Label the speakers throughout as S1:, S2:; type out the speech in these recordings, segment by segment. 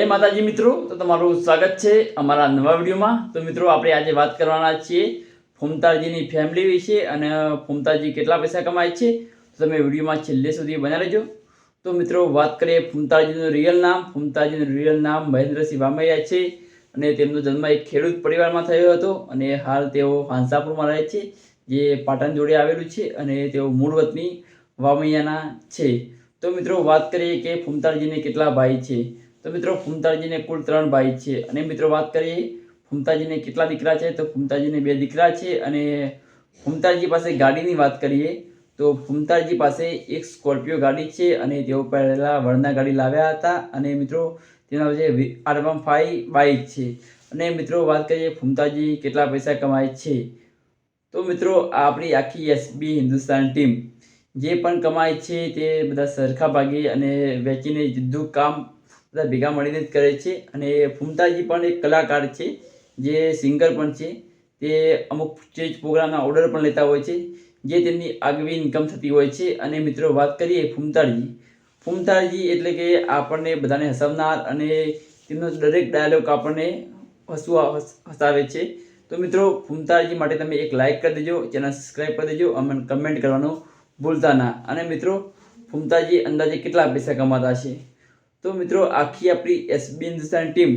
S1: જય માતાજી મિત્રો, તો તમારું સ્વાગત છે અમારા નવા વિડીયોમાં. તો મિત્રો, આપણે આજે વાત કરવાના છીએ ફૂમતાજીની ફેમિલી વિશે અને ફૂમતાજી કેટલા પૈસા કમાય છે. તો તમે વિડીયોમાં છેલ્લે સુધી બના રહેજો. તો મિત્રો, વાત કરીએ ફૂમતાજીનું રિયલ નામ. ફૂમતાજીનું રિયલ નામ મહેન્દ્રસિંહ વામૈયા છે અને તેમનો જન્મ એક ખેડૂત પરિવારમાં થયો હતો અને હાલ તેઓ હાંસાપુરમાં રહે છે, જે પાટણ જોડે આવેલું છે અને તેઓ મૂળ વતની વામૈયાના છે. તો મિત્રો, વાત કરીએ કે ફૂમતાજીને કેટલા ભાઈ છે. તો મિત્રો, ફૂમતાજીને કુલ ત્રણ ભાઈ છે. અને મિત્રો, વાત કરીએ, ફૂમતાજીને કેટલા દીકરા છે? તો ફૂમતાજીને બે દીકરા છે અને ફૂમતાજી પાસે ગાડીની વાત કરીએ, તો ફૂમતાજી પાસે એક સ્કોર્પિયો ગાડી છે અને તેઓ પહેલાં વરના ગાડી લાવ્યા હતા અને મિત્રો, તેના જે આર વન ફાઈવ બાઇક છે. અને મિત્રો, વાત કરીએ, ફૂમતાજી કેટલા પૈસા કમાય છે? તો મિત્રો આપણી આખી એસબી હિન્દુસ્તાન ટીમ, જે પણ કમાય છે તે બધા સરખા ભાગે અને વેચીને સીધું કામ બધા ભેગા મળીને જ કરે છે. અને ફૂમતાજી પણ એક કલાકાર છે, જે સિંગર પણ છે. તે અમુક સ્ટેજ પ્રોગ્રામના ઓર્ડર પણ લેતા હોય છે, જે તેમની આગવી ઇન્કમ થતી હોય છે. અને મિત્રો, વાત કરીએ ફૂમતાજી. ફૂમતાજી એટલે કે આપણને બધાને હસાવનાર અને તેમનો દરેક ડાયલોગ આપણને હસવા હસાવે છે. તો મિત્રો, ફૂમતાજી માટે તમે એક લાઇક કરી દેજો, ચેનલ સબસ્ક્રાઈબ કરી દેજો અને કમેન્ટ કરવાનું ભૂલતા ના. અને મિત્રો, ફૂમતાજી અંદાજે કેટલા પૈસા કમાતા છે તો મિત્રો, આખી આપણી એસબી હિન્દુસ્તાન ટીમ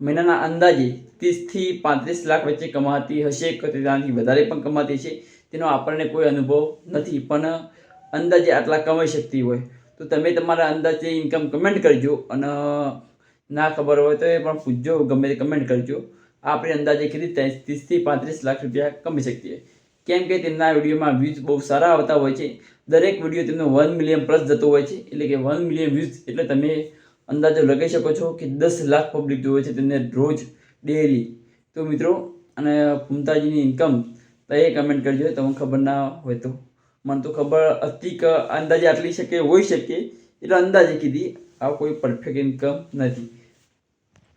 S1: મહિનાના અંદાજે ત્રીસથી પાંત્રીસ લાખ વચ્ચે કમાતી હશે તેનાથી વધારે પણ કમાતી છે તેનો આપણને કોઈ અનુભવ નથી. પણ અંદાજે આટલા કમાઈ શકતી હોય તો તમે તમારા અંદાજે ઇન્કમ કમેન્ટ કરજો અને ના ખબર હોય તો એ પણ પૂછજો, ગમે તે કમેન્ટ કરજો. આપણે અંદાજે કીધી ત્રીસથી પાંત્રીસ લાખ રૂપિયા કમી શકીએ. કેમ કે તેમના વિડીયોમાં વ્યૂઝ બહુ સારા આવતા હોય છે. દરેક વીડિયો તેમનો વન મિલિયન પ્લસ જતો હોય છે. એટલે કે વન મિલિયન વ્યૂઝ એટલે તમે અંદાજો લગાવી શકો છો કે દસ લાખ પબ્લિક જોવે છે તેમને રોજ ડેલી તો મિત્રો, અને ફૂમતાજીની ઇન્કમ એ કમેન્ટ કરજો, તમને ખબર ના હોય તો. મને તો ખબર હતી કે અંદાજે આટલી શકે હોઈ શકે, એટલે અંદાજે કીધી. આ કોઈ પરફેક્ટ ઇન્કમ નથી.